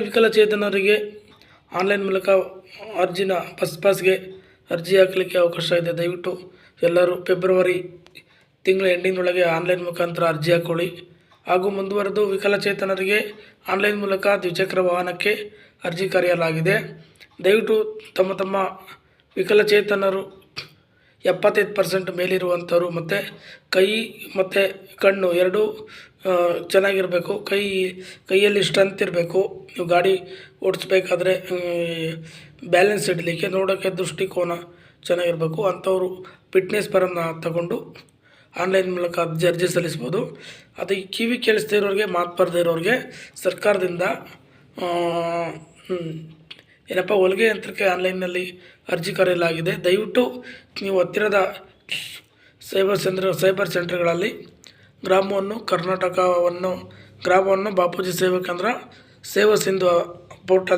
ವಿಕಲಚೇತನರಿಗೆ ಆನ್ಲೈನ್ ಮೂಲಕ ಅರ್ಜಿನ ಬಸ್ ಪಾಸ್ಗೆ ಅರ್ಜಿ ಹಾಕಲಿಕ್ಕೆ ಅವಕಾಶ ಇದೆ. ದಯವಿಟ್ಟು ಎಲ್ಲರೂ ಫೆಬ್ರವರಿ ತಿಂಗಳ ಎಂಡಿನೊಳಗೆ ಆನ್ಲೈನ್ ಮುಖಾಂತರ ಅರ್ಜಿ ಹಾಕೊಳ್ಳಿ. ಹಾಗೂ ಮುಂದುವರೆದು ವಿಕಲಚೇತನರಿಗೆ ಆನ್ಲೈನ್ ಮೂಲಕ ದ್ವಿಚಕ್ರ ವಾಹನಕ್ಕೆ ಅರ್ಜಿ ಕರೆಯಲಾಗಿದೆ. ದಯವಿಟ್ಟು ತಮ್ಮ ತಮ್ಮ ವಿಕಲಚೇತನರು ಎಪ್ಪತ್ತೈದು ಪರ್ಸೆಂಟ್ ಮೇಲಿರುವಂಥವ್ರು ಮತ್ತು ಕೈ, ಮತ್ತು ಕಣ್ಣು ಎರಡೂ ಚೆನ್ನಾಗಿರಬೇಕು. ಕೈ, ಕೈಯಲ್ಲಿ ಸ್ಟ್ರೆಂತ್ ಇರಬೇಕು. ನೀವು ಗಾಡಿ ಓಡಿಸ್ಬೇಕಾದ್ರೆ ಬ್ಯಾಲೆನ್ಸ್ ಇಡಲಿಕ್ಕೆ ನೋಡೋಕ್ಕೆ ದೃಷ್ಟಿಕೋನ ಚೆನ್ನಾಗಿರಬೇಕು. ಅಂಥವರು ಫಿಟ್ನೆಸ್ ಪರನ್ನ ತಗೊಂಡು ಆನ್ಲೈನ್ ಮೂಲಕ ಅರ್ಜಿ ಅರ್ಜಿ ಸಲ್ಲಿಸ್ಬೋದು. ಅದಕ್ಕೆ ಕಿವಿ ಕೇಳಿಸ್ದೇ ಇರೋರಿಗೆ, ಮಾತು ಬರದೇ ಇರೋರಿಗೆ ಸರ್ಕಾರದಿಂದ ಏನಪ್ಪ, ಹೊಲಿಗೆ ಯಂತ್ರಕ್ಕೆ ಆನ್ಲೈನ್ನಲ್ಲಿ ಅರ್ಜಿ ಕರೆಯಲಾಗಿದೆ. ದಯವಿಟ್ಟು ನೀವು ಹತ್ತಿರದ ಸೈಬರ್ ಸೆಂಟರ್ ಸೈಬರ್ ಸೆಂಟರ್ಗಳಲ್ಲಿ ಗ್ರಾಮವನ್ನು ಕರ್ನಾಟಕವನ್ನು ಗ್ರಾಮವನ್ನು ಬಾಪೂಜಿ ಸೇವಾ ಕೇಂದ್ರ ಸೇವಾ ಸಿಂಧು ಪೋರ್ಟಲ್